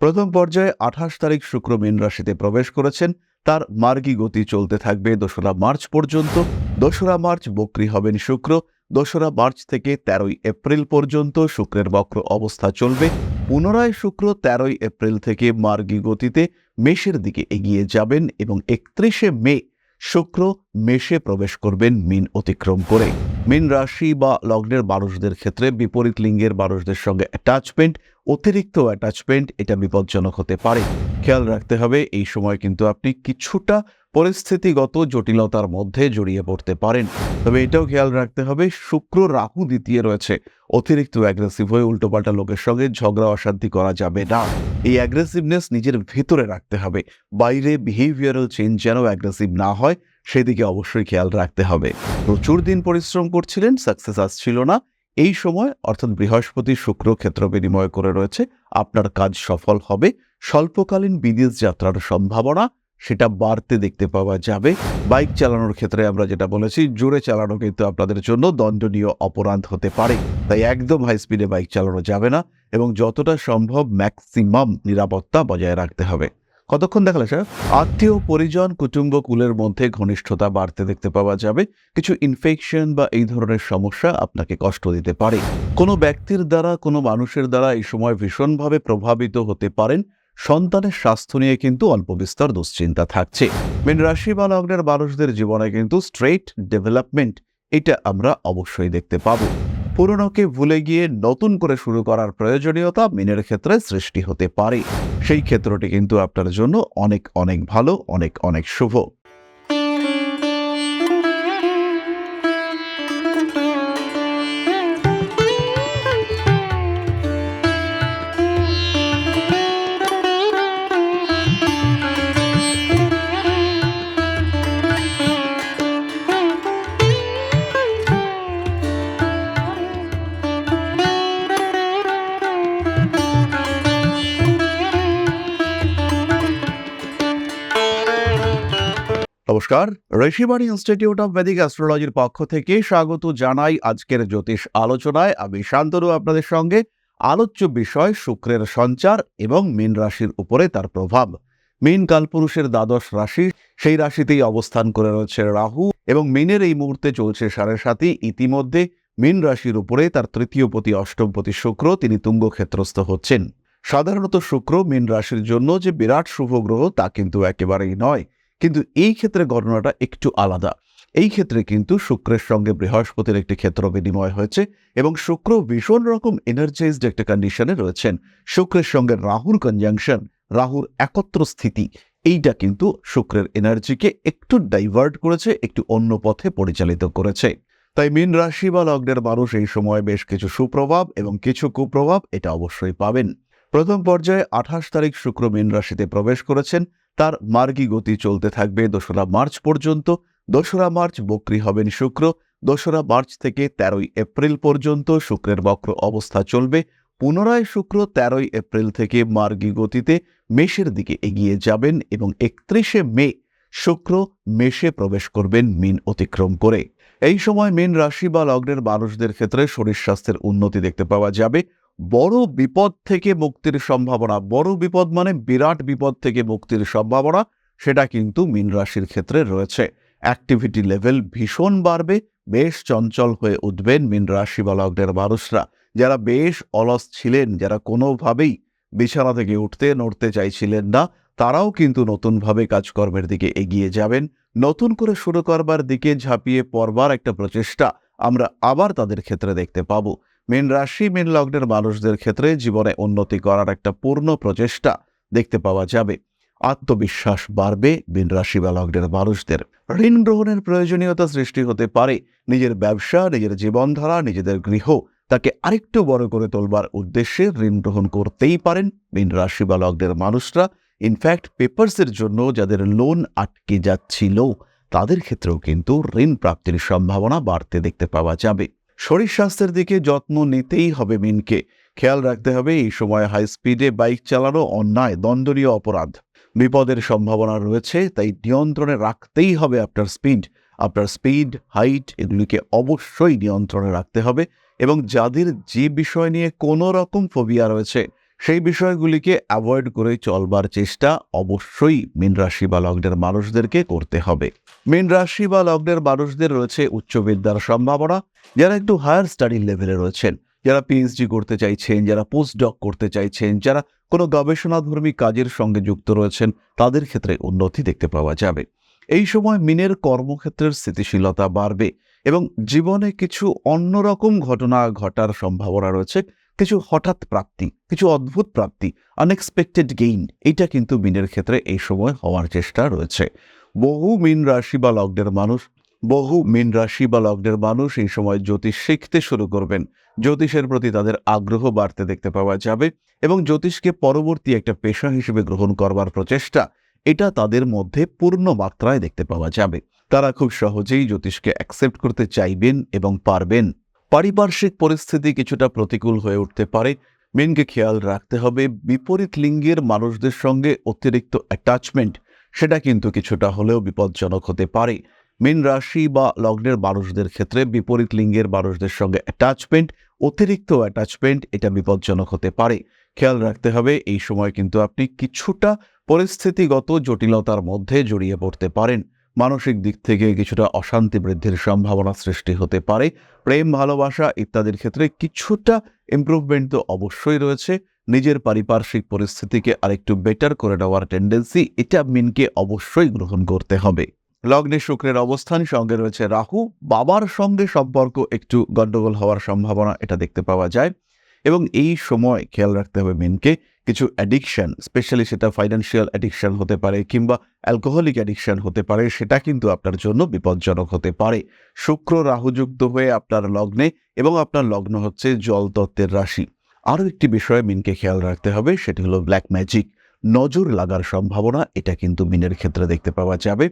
প্রথম পর্যায়ে আঠাশ তারিখ শুক্র মীন রাশিতে প্রবেশ করেছেন। তার মার্গী গতি চলতে থাকবে। দোসরা মার্চ পর্যন্ত। দোসরা মার্চ বক্রী হবেন শুক্র। দোসরা মার্চ থেকে তেরোই এপ্রিল পর্যন্ত শুক্রের বক্র অবস্থা চলবে। পুনরায় শুক্র তেরোই এপ্রিল থেকে মার্গী গতিতে মেষের দিকে এগিয়ে যাবেন এবং একত্রিশে মে শুক্র মেষে প্রবেশ করবেন মিন অতিক্রম করে। মিন রাশি বা লগ্নের মানুষদের ক্ষেত্রে বিপরীত লিঙ্গের মানুষদের সঙ্গে অ্যাটাচমেন্ট অতিরিক্ত অ্যাটাচমেন্ট এটা বিপজ্জনক হতে পারে। খেয়াল রাখতে হবে, এই সময় কিন্তু আপনি কিছুটা পরিস্থিতিগত জটিলতার মধ্যে জড়িয়ে পড়তে পারেন। তবে এটাও খেয়াল রাখতে হবে, শুক্র রাহু দ্বিতীয় রয়েছে। অতিরিক্ত অ্যাগ্রেসিভ হয়ে উল্টোপাল্টা লোকের সঙ্গে ঝগড়া অশান্তি করা যাবে না। এই অ্যাগ্রেসিভনেস নিজের ভেতরে রাখতে হবে। বাইরে বিহেভিয়ারাল চেঞ্জ যেন অ্যাগ্রেসিভ না হয়, সেদিকে অবশ্যই খেয়াল রাখতে হবে। প্রচুর দিন পরিশ্রম করছিলেন সাকসেস আসছিল না। এই সময়, অর্থাৎ বৃহস্পতি শুক্র ক্ষেত্র বিনিময় করে রয়েছে। আপনার কাজ সফল হবে। স্বল্পকালীন বিদেশ যাত্রার সম্ভাবনা সেটা বাড়তে দেখতে পাওয়া যাবে। বাইক চালানোর ক্ষেত্রে আমরা যেটা বলেছি, জোরে চালানো কিন্তু আপনাদের জন্য দণ্ডনীয় অপরাধ হতে পারে। তাই একদম হাই স্পিডে বাইক চালানো যাবে না এবং যতটা সম্ভব ম্যাক্সিমাম নিরাপত্তা বজায় রাখতে হবে। কতক্ষণ দেখালে, স্যার? আত্মীয়, পরিজন, কুটুম্ব, কুলের মধ্যে ঘনিষ্ঠতা বাড়তে দেখতে পাওয়া যাবে। কিছু ইনফেকশন বা এই ধরনের সমস্যা আপনাকে কষ্ট দিতে পারে। কোনো ব্যক্তির দ্বারা, কোনো মানুষের দ্বারা এই সময় ভীষণভাবে প্রভাবিত হতে পারেন। সন্তানের স্বাস্থ্য নিয়ে কিন্তু অল্প বিস্তর দুশ্চিন্তা থাকছে। মেন রাশি বা লগ্নের মানুষদের জীবনে কিন্তু স্ট্রেট ডেভেলপমেন্ট এটা আমরা অবশ্যই দেখতে পাব। পুরনোকে ভুলে গিয়ে নতুন করে শুরু করার প্রয়োজনীয়তা মিনের ক্ষেত্রে সৃষ্টি হতে পারে। সেই ক্ষেত্রটি কিন্তু আপনার জন্য অনেক অনেক ভালো, অনেক অনেক শুভ। নমস্কার। ঋষিবাণী ইনস্টিটিউট অফ ভেদিক অ্যাস্ট্রোলজির পক্ষ থেকে স্বাগত জানাই আজকের জ্যোতিষ আলোচনায়। আমি শান্তনু আপনাদের সঙ্গে। আলোচ্য বিষয় শুক্রের সঞ্চার এবং মীন রাশির উপরে তার প্রভাব। মীন কালপুরুষের দ্বাদশ রাশি, সেই রাশিতেই অবস্থান করে রয়েছে রাহু এবং মীনের এই মুহূর্তে চলছে সাড়ে সাথী ইতিমধ্যে মীন রাশির উপরে তার তৃতীয় পতি অষ্টমপতি শুক্র, তিনি তুঙ্গ ক্ষেত্রস্থ হচ্ছেন। সাধারণত শুক্র মীন রাশির জন্য যে বিরাট শুভ গ্রহ তা কিন্তু একেবারেই নয়। কিন্তু এই ক্ষেত্রে গণনাটা একটু আলাদা। এই ক্ষেত্রে কিন্তু শুক্রের সঙ্গে বৃহস্পতির একটি ক্ষেত্র বিনিময় হয়েছে এবং শুক্র ভীষণ রকম এনার্জাইজড একটা কন্ডিশনে রয়েছেন। শুক্রের সঙ্গে রাহুর কনজাংশন রাহুর একত্র স্থিতি, এইটা কিন্তু শুক্রের এনার্জিকে একটু ডাইভার্ট করেছে, একটু অন্য পথে পরিচালিত করেছে। তাই মীন রাশি বা লগ্নের মানুষ এই সময় বেশ কিছু সুপ্রভাব এবং কিছু কুপ্রভাব এটা অবশ্যই পাবেন। প্রথম পর্যায়ে আঠাশ তারিখ শুক্র মীন রাশিতে প্রবেশ করেছেন। তার মার্গী গতি চলতে থাকবে। দোসরা মার্চ পর্যন্ত, দোসরা মার্চ বক্রি হবেন শুক্র, দোসরা মার্চ থেকে তেরোই এপ্রিল পর্যন্ত শুক্রের বক্র অবস্থা চলবে। পুনরায় শুক্র তেরোই এপ্রিল থেকে মার্গী গতিতে মেষের দিকে এগিয়ে যাবেন এবং একত্রিশে মে শুক্র মেষে প্রবেশ করবেন মিন অতিক্রম করে। এই সময় মীন রাশি বা লগ্নের মানুষদের ক্ষেত্রে শরীর স্বাস্থ্যের উন্নতি দেখতে পাওয়া যাবে। বড় বিপদ থেকে মুক্তির সম্ভাবনা, বড় বিপদ মানে বিরাট বিপদ থেকে মুক্তির সম্ভাবনা, সেটা কিন্তু মীন রাশির ক্ষেত্রে রয়েছে। অ্যাক্টিভিটি লেভেল ভীষণ বাড়বে, বেশ চঞ্চল হয়ে উঠবেন মীন রাশি বা লগ্নের মানুষরা। যারা বেশ অলস ছিলেন, যারা কোনোভাবেই বিছানা থেকে উঠতে নড়তে চাইছিলেন না, তারাও কিন্তু নতুনভাবে কাজকর্মের দিকে এগিয়ে যাবেন। নতুন করে শুরু করবার দিকে ঝাঁপিয়ে পড়বার একটা প্রচেষ্টা আমরা আবার তাদের ক্ষেত্রে দেখতে পাবো। মীন রাশি, মীন লগ্নের মানুষদের ক্ষেত্রে জীবনে উন্নতি করার একটা পূর্ণ প্রচেষ্টা দেখতে পাওয়া যাবে। আত্মবিশ্বাস বাড়বে মীন রাশি বা লগ্নের মানুষদের। ঋণ গ্রহণের প্রয়োজনীয়তা সৃষ্টি হতে পারে। নিজের ব্যবসা, নিজের জীবনধারা, নিজেদের গৃহ তাকে আরেকটু বড় করে তোলবার উদ্দেশ্যে ঋণ গ্রহণ করতেই পারেন মীন রাশি বা লগ্নের মানুষরা। ইনফ্যাক্ট পেপার্সের জন্য যাদের লোন আটকে যাচ্ছিল, তাদের ক্ষেত্রেও কিন্তু ঋণ প্রাপ্তির সম্ভাবনা বাড়তে দেখতে পাওয়া যাবে। শরীর স্বাস্থ্যের দিকে যত্ন নিতেই হবে মিনকে। খেয়াল রাখতে হবে, এই সময় হাই স্পিডে বাইক চালানো অন্যায়, দণ্ডনীয় অপরাধ। বিপদের সম্ভাবনা রয়েছে, তাই নিয়ন্ত্রণে রাখতেই হবে আপনার স্পিড আপনার স্পিড হাইট এগুলিকে অবশ্যই নিয়ন্ত্রণে রাখতে হবে এবং যাদের যে বিষয় নিয়ে কোনো রকম ফোবিয়া রয়েছে সেই বিষয়গুলিকে অ্যাভয়েড করে চলবার চেষ্টা অবশ্যই মীন রাশি বা লগ্নের মানুষদেরকে করতে হবে। মীন রাশি বা লগ্নের মানুষদের রয়েছে উচ্চ বিদ্যার সম্ভাবনা, যারা একটু হায়ার স্টাডি লেভেলে রয়েছেন, যারা পিএইচডি করতে চাইছেন, যারা পোস্ট ডক করতে চাইছেন, যারা কোনো গবেষণাধর্মী কাজের সঙ্গে যুক্ত রয়েছেন, তাদের ক্ষেত্রে উন্নতি দেখতে পাওয়া যাবে। এই সময় মিনের কর্মক্ষেত্রের স্থিতিশীলতা বাড়বে এবং জীবনে কিছু অন্যরকম ঘটনা ঘটার সম্ভাবনা রয়েছে কিছু হঠাৎ প্রাপ্তি, কিছু অদ্ভুত প্রাপ্তি আনএক্সপেক্টেড গেইন এটা কিন্তু মিনের ক্ষেত্রে এই সময় হওয়ার চেষ্টা রয়েছে। বহু মিন রাশি বা লগ্নের মানুষ, বহু মিন রাশি বা লগ্নের মানুষ এই সময় জ্যোতিষ শিখতে শুরু করবেন। জ্যোতিষের প্রতি তাদের আগ্রহ বাড়তে দেখতে পাওয়া যাবে এবং জ্যোতিষকে পরবর্তী একটা পেশা হিসেবে গ্রহণ করবার প্রচেষ্টা, এটা তাদের মধ্যে পূর্ণ মাত্রায় দেখতে পাওয়া যাবে। তারা খুব সহজেই জ্যোতিষকে অ্যাকসেপ্ট করতে চাইবেন এবং পারবেন। পারিপার্শ্বিক পরিস্থিতি কিছুটা প্রতিকূল হয়ে উঠতে পারে। মেনকে খেয়াল রাখতে হবে। বিপরীত লিঙ্গের মানুষদের সঙ্গে অতিরিক্ত অ্যাটাচমেন্ট সেটা কিন্তু কিছুটা হলেও বিপজ্জনক হতে পারে। মীন রাশি বা লগ্নের মানুষদের ক্ষেত্রে বিপরীত লিঙ্গের মানুষদের সঙ্গে অ্যাটাচমেন্ট অতিরিক্ত অ্যাটাচমেন্ট এটা বিপজ্জনক হতে পারে। খেয়াল রাখতে হবে, এই সময় কিন্তু আপনি কিছুটা পরিস্থিতিগত জটিলতার মধ্যে জড়িয়ে পড়তে পারেন। মানসিক দিক থেকে কিছুটা অশান্তি বৃদ্ধির সম্ভাবনা সৃষ্টি হতে পারে। প্রেম, ভালোবাসা ইত্যাদির ক্ষেত্রে কিছুটা ইমপ্রুভমেন্ট তো অবশ্যই রয়েছে। নিজের পারিপার্শ্বিক পরিস্থিতিকে আরেকটু বেটার করে নেওয়ার টেন্ডেন্সি এটা মিনকে অবশ্যই গ্রহণ করতে হবে। লগ্নে শুক্রের অবস্থান, সঙ্গে রয়েছে রাহু। বাবার সঙ্গে সম্পর্ক একটু গন্ডগোল হওয়ার সম্ভাবনা এটা দেখতে পাওয়া যায়। এবং এই সময় খেয়াল রাখতে হবে মেনকে কিছু অ্যাডিকশন স্পেশালি সেটা ফাইন্যান্সিয়াল অ্যাডিকশন হতে পারে কিংবা অ্যালকোহলিক অ্যাডিকশন হতে পারে, সেটা কিন্তু আপনার জন্য বিপজ্জনক হতে পারে। শুক্র রাহুযুক্ত হয়ে আপনার লগ্নে এবং আপনার লগ্ন হচ্ছে জল তত্ত্বের রাশি। আরও একটি বিষয়ে মিনকে খেয়াল রাখতে হবে, সেটি হলো ব্ল্যাক ম্যাজিক নজর লাগার সম্ভাবনা, এটা কিন্তু মিনের ক্ষেত্রে দেখতে পাওয়া যাবে।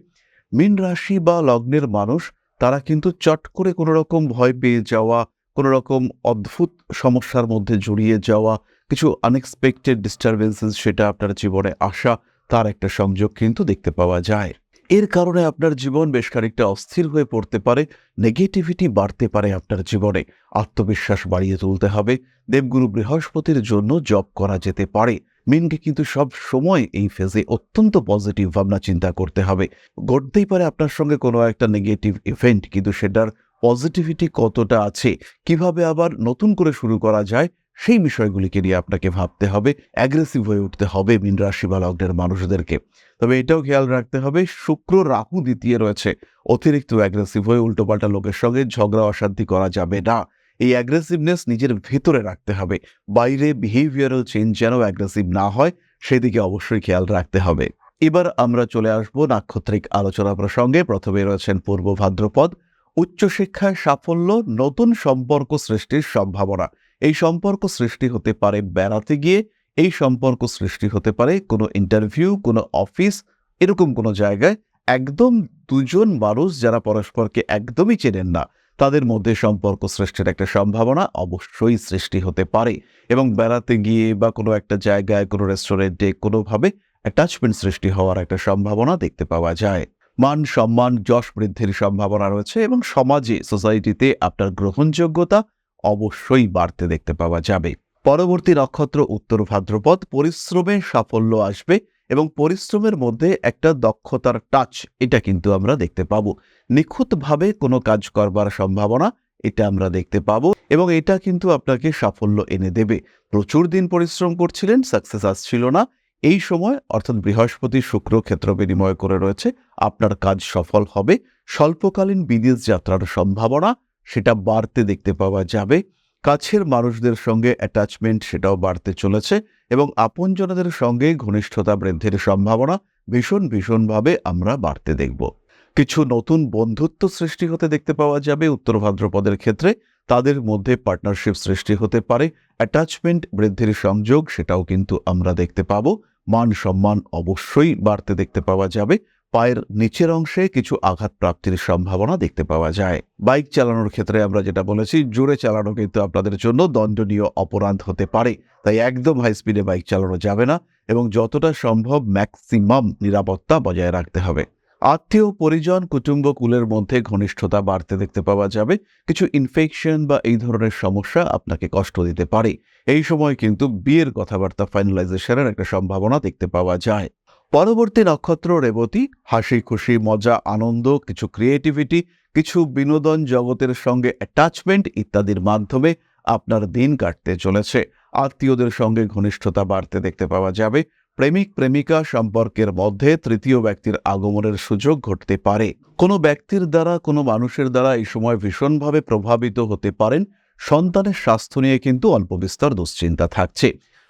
মিন রাশি বা লগ্নের মানুষ, তারা কিন্তু চট করে কোনো রকম ভয় পেয়ে যাওয়া কোনো রকম অদ্ভুত সমস্যার মধ্যে জড়িয়ে যাওয়া কিছু আনএক্সপেক্টেড ডিস্টারবেন্সেস সেটা আপনার জীবনে আসা, তার একটা সংযোগ কিন্তু দেখতে পাওয়া যায়। এর কারণে আপনার জীবন বেশ খানিকটা অস্থির হয়ে পড়তে পারে নেগেটিভিটি বাড়তে পারে আপনার জীবনে, আত্মবিশ্বাস বাড়িয়ে তুলতে হবে, দেবগুরু বৃহস্পতির জন্য জব করা যেতে পারে। মিনকে কিন্তু সব সময় এই ফেজে অত্যন্ত পজিটিভ ভাবনা চিন্তা করতে হবে। ঘটতেই পারে আপনার সঙ্গে কোনো একটা নেগেটিভ ইভেন্ট কিন্তু সেটার পজিটিভিটি কতটা আছে, কীভাবে আবার নতুন করে শুরু করা যায় সেই বিষয়গুলিকে নিয়ে আপনাকে ভাবতে হবে অ্যাগ্রেসিভ হয়ে উঠতে হবে মিন রাশি বা লগ্নের মানুষদেরকে। তবে এটাও খেয়াল রাখতে হবে, শুক্র রাহু দ্বিতীয় রয়েছে, অতিরিক্ত অ্যাগ্রেসিভ হয়ে উল্টোপাল্টা লোকের সঙ্গে ঝগড়া অশান্তি করা যাবে না। এই অ্যাগ্রেসিভনেস নিজের ভেতরে রাখতে হবে, বাইরে বিহেভিয়ারাল চেঞ্জ যেন অ্যাগ্রেসিভ না হয়, সেদিকে অবশ্যই খেয়াল রাখতে হবে। এবার আমরা চলে আসব নাক্ষত্রিক আলোচনা প্রসঙ্গে, প্রথমে রয়েছেন পূর্ব ভাদ্রপদ, উচ্চশিক্ষায় সাফল্য, নতুন সম্পর্ক সৃষ্টির সম্ভাবনা। এই সম্পর্ক সৃষ্টি হতে পারে বেড়াতে গিয়ে, এই সম্পর্ক সৃষ্টি হতে পারে কোনো ইন্টারভিউ কোনো অফিস এরকম কোনো জায়গায়। একদম দুজন মানুষ যারা পরস্পরকে একদমই চেনেন না, তাদের মধ্যে সম্পর্ক সৃষ্টির একটা সম্ভাবনা অবশ্যই সৃষ্টি হতে পারে এবং বেড়াতে গিয়ে বা কোনো একটা জায়গায়, কোনো রেস্টুরেন্টে কোনোভাবে অ্যাটাচমেন্ট সৃষ্টি হওয়ার একটা সম্ভাবনা দেখতে পাওয়া যায়। মান সম্মান, যশ বৃদ্ধির সম্ভাবনা রয়েছে এবং সমাজে সোসাইটিতে আপনার গ্রহণযোগ্যতা অবশ্যই বাড়তে দেখতে পাওয়া যাবে। পরবর্তী নক্ষত্র, উত্তর ভাদ্রপদ, পরিশ্রমে সাফল্য আসবে এবং পরিশ্রমের মধ্যে একটা দক্ষতার টাচ এটা কিন্তু আমরা দেখতে পাবো। নিখুঁতভাবে কোনো কাজ করবার সম্ভাবনা এটা আমরা দেখতে পাবো এবং এটা কিন্তু আপনাকে সাফল্য এনে দেবে। প্রচুর দিন পরিশ্রম করছিলেন সাকসেস আসছিল না। এই সময়, অর্থাৎ বৃহস্পতি শুক্র ক্ষেত্র বিনিময় করে রয়েছে, আপনার কাজ সফল হবে। স্বল্পকালীন বিদেশ যাত্রার সম্ভাবনা সেটা বাড়তে দেখতে পাওয়া যাবে। কাছের মানুষদের সঙ্গে অ্যাটাচমেন্ট সেটাও বাড়তে চলেছে এবং আপনজনদের সঙ্গে ঘনিষ্ঠতা বৃদ্ধির সম্ভাবনা ভীষণ ভীষণভাবে আমরা বাড়তে দেখব। কিছু নতুন বন্ধুত্ব সৃষ্টি হতে দেখতে পাওয়া যাবে উত্তর ভাদ্রপদের ক্ষেত্রে। তাদের মধ্যে পার্টনারশিপ সৃষ্টি হতে পারে। অ্যাটাচমেন্ট বৃদ্ধির সংযোগ সেটাও কিন্তু আমরা দেখতে পাবো। মান সম্মান অবশ্যই বাড়তে দেখতে পাওয়া যাবে। পায়ের নিচের অংশে কিছু আঘাত প্রাপ্তির সম্ভাবনা দেখতে পাওয়া যায়। বাইক চালানোর ক্ষেত্রে আমরা যেটা বলেছি, জোরে চালানো কিন্তু আপনাদের জন্য দণ্ডনীয় অপরাধ হতে পারে। তাই একদম হাই স্পিডে বাইক চালানো যাবে না এবং যতটা সম্ভব ম্যাক্সিমাম নিরাপত্তা বজায় রাখতে হবে। আত্মীয়, পরিজন, কুটুম্ব, কুলের মধ্যে ঘনিষ্ঠতা বাড়তে দেখতে পাওয়া যাবে। কিছু ইনফেকশন বা এই ধরনের সমস্যা আপনাকে কষ্ট দিতে পারে। এই সময় কিন্তু বিয়ের কথাবার্তা ফাইনালাইজেশনের একটা সম্ভাবনা দেখতে পাওয়া যায়। পরবর্তী নক্ষত্র রেবতী, হাসি খুশি, মজা, আনন্দ, কিছু ক্রিয়েটিভিটি কিছু বিনোদন জগতের সঙ্গে অ্যাটাচমেন্ট ইত্যাদির মাধ্যমে আপনার দিন কাটতে চলেছে। আত্মীয়দের সঙ্গে ঘনিষ্ঠতা বাড়তে দেখতে পাওয়া যাবে। প্রেমিক, প্রেমিকা সম্পর্কের মধ্যে তৃতীয় ব্যক্তির আগমনের সুযোগ ঘটতে পারে। কোনো ব্যক্তির দ্বারা, কোনো মানুষের দ্বারা এই সময় ভীষণভাবে প্রভাবিত হতে পারেন। সন্তানের স্বাস্থ্য নিয়ে কিন্তু অল্প বিস্তর দুশ্চিন্তা থাকছে।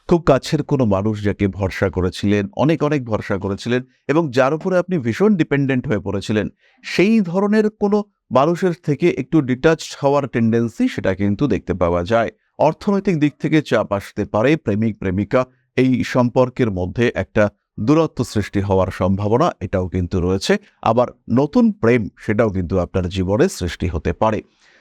খুব কাছের কোনো মানুষ যাকে ভরসা করেছিলেন, অনেক অনেক ভরসা করেছিলেন এবং যার উপরে আপনি ভীষণ ডিপেন্ডেন্ট হয়ে পড়েছিলেন, সেই ধরনের কোনো মানুষের থেকে একটু ডিটাচড হওয়ার টেন্ডেন্সি সেটা কিন্তু দেখতে পাওয়া যায়। অর্থনৈতিক দিক থেকে চাপ আসতে পারে, প্রেমিক, প্রেমিকা এই সম্পর্কের মধ্যে একটা দূরত্ব সৃষ্টি হওয়ার সম্ভাবনা এটাও কিন্তু রয়েছে। আবার নতুন প্রেম সেটাও কিন্তু আপনার জীবনে সৃষ্টি হতে পারে।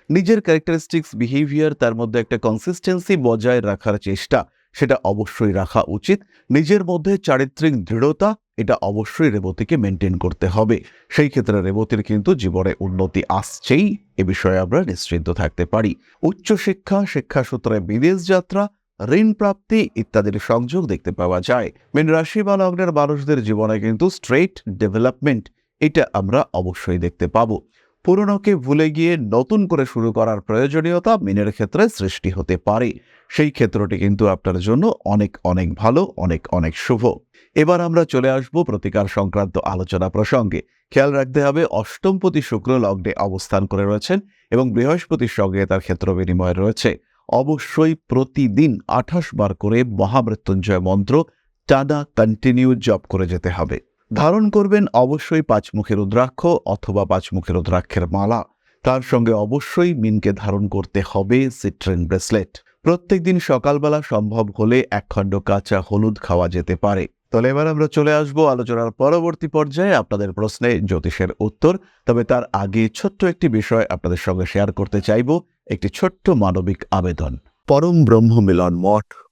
নিজের ক্যারেক্টারিস্টিক্স বিহেভিয়ার তার মধ্যে একটা কনসিস্টেন্সি বজায় রাখার চেষ্টা সেটা অবশ্যই রাখা উচিত। নিজের মধ্যে চারিত্রিক দৃঢ়তা, এটা অবশ্যই রেবতীকে মেনটেন করতে হবে। সেই ক্ষেত্রে রেবতীর কিন্তু জীবনে উন্নতি আসছেই। এ বিষয়ে আমরা নিশ্চিন্ত থাকতে পারি। উচ্চশিক্ষা শিক্ষাসূত্রে বিদেশ যাত্রা, ঋণ প্রাপ্তি ইত্যাদির সংযোগ দেখতে পাওয়া যায়। মীন রাশি বা লগ্নের মানুষদের জীবনে কিন্তু স্ট্রেট ডেভেলপমেন্ট এটা আমরা অবশ্যই দেখতে পাবো। পুরনোকে ভুলে গিয়ে নতুন করে শুরু করার প্রয়োজনীয়তা মিনের ক্ষেত্রে সৃষ্টি হতে পারে। সেই ক্ষেত্রটি কিন্তু আপনার জন্য অনেক অনেক ভালো, অনেক অনেক শুভ। এবার আমরা চলে আসব প্রতিকার সংক্রান্ত আলোচনা প্রসঙ্গে। খেয়াল রাখতে হবে অষ্টমপতি শুক্র লগ্নে অবস্থান করে রয়েছেন এবং বৃহস্পতির সঙ্গে তার ক্ষেত্র বিনিময় রয়েছে। অবশ্যই প্রতিদিন আঠাশ বার করে মহামৃত্যুঞ্জয় মন্ত্র টানা কন্টিনিউ জপ করে যেতে হবে। ধারণ করবেন অবশ্যই পাঁচমুখের রুদ্রাক্ষ অথবা পাঁচমুখের রুদ্রাক্ষের মালা। তার সঙ্গে অবশ্যই মিনকে ধারণ করতে হবে সিট্রেন ব্রেসলেট। প্রত্যেকদিন সকালবেলা সম্ভব হলে একখণ্ড কাঁচা হলুদ খাওয়া যেতে পারে। তাহলে এবার আমরা চলে আসব আলোচনার পরবর্তী পর্যায়ে আপনাদের প্রশ্নে জ্যোতিষের উত্তর। তবে তার আগে ছোট্ট একটি বিষয় আপনাদের সঙ্গে শেয়ার করতে চাইব, একটি ছোট্ট মানবিক আবেদন। পরম ব্রহ্ম মিলন মঠ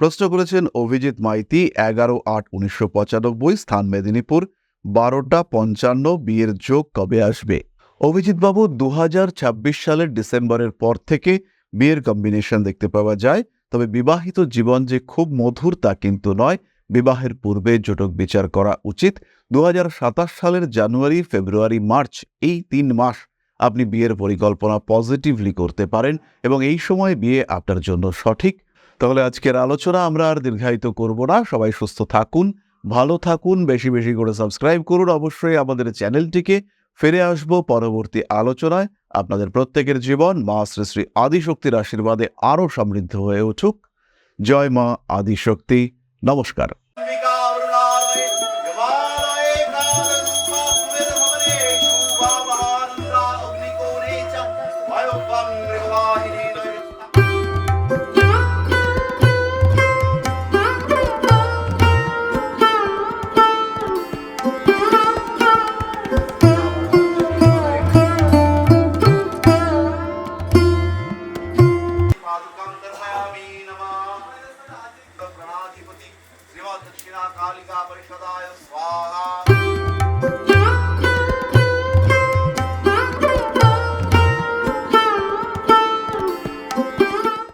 প্রশ্ন করেছেন অভিজিৎ মাইতি, এগারো আট উনিশশো পঁচানব্বই, স্থান মেদিনীপুর। বারোটা পঞ্চান্ন, বিয়ের যোগ কবে আসবে? অভিজিৎবাবু দু হাজার ছাব্বিশ সালের ডিসেম্বরের পর থেকে বিয়ের কম্বিনেশন দেখতে পাওয়া যায়। তবে বিবাহিত জীবন যে খুব মধুর তা কিন্তু নয়। বিবাহের পূর্বে জটক বিচার করা উচিত। দু হাজার সাতাশ সালের জানুয়ারি, ফেব্রুয়ারি, মার্চ এই তিন মাস আপনি বিয়ের পরিকল্পনা পজিটিভলি করতে পারেন এবং এই সময় বিয়ে আপনার জন্য সঠিক। তাহলে আজকের আলোচনা আমরা আর দীর্ঘায়িত করব না। সবাই সুস্থ থাকুন, ভালো থাকুন, বেশি বেশি করে সাবস্ক্রাইব করুন। অবশ্যই আমাদের চ্যানেলটিকে। ফিরে আসব পরবর্তী আলোচনায়। আপনাদের প্রত্যেকের জীবন মা শ্রী শ্রী আদিশক্তির আশীর্বাদে আরও সমৃদ্ধ হয়ে উঠুক। জয় মা আদিশক্তি। নমস্কার।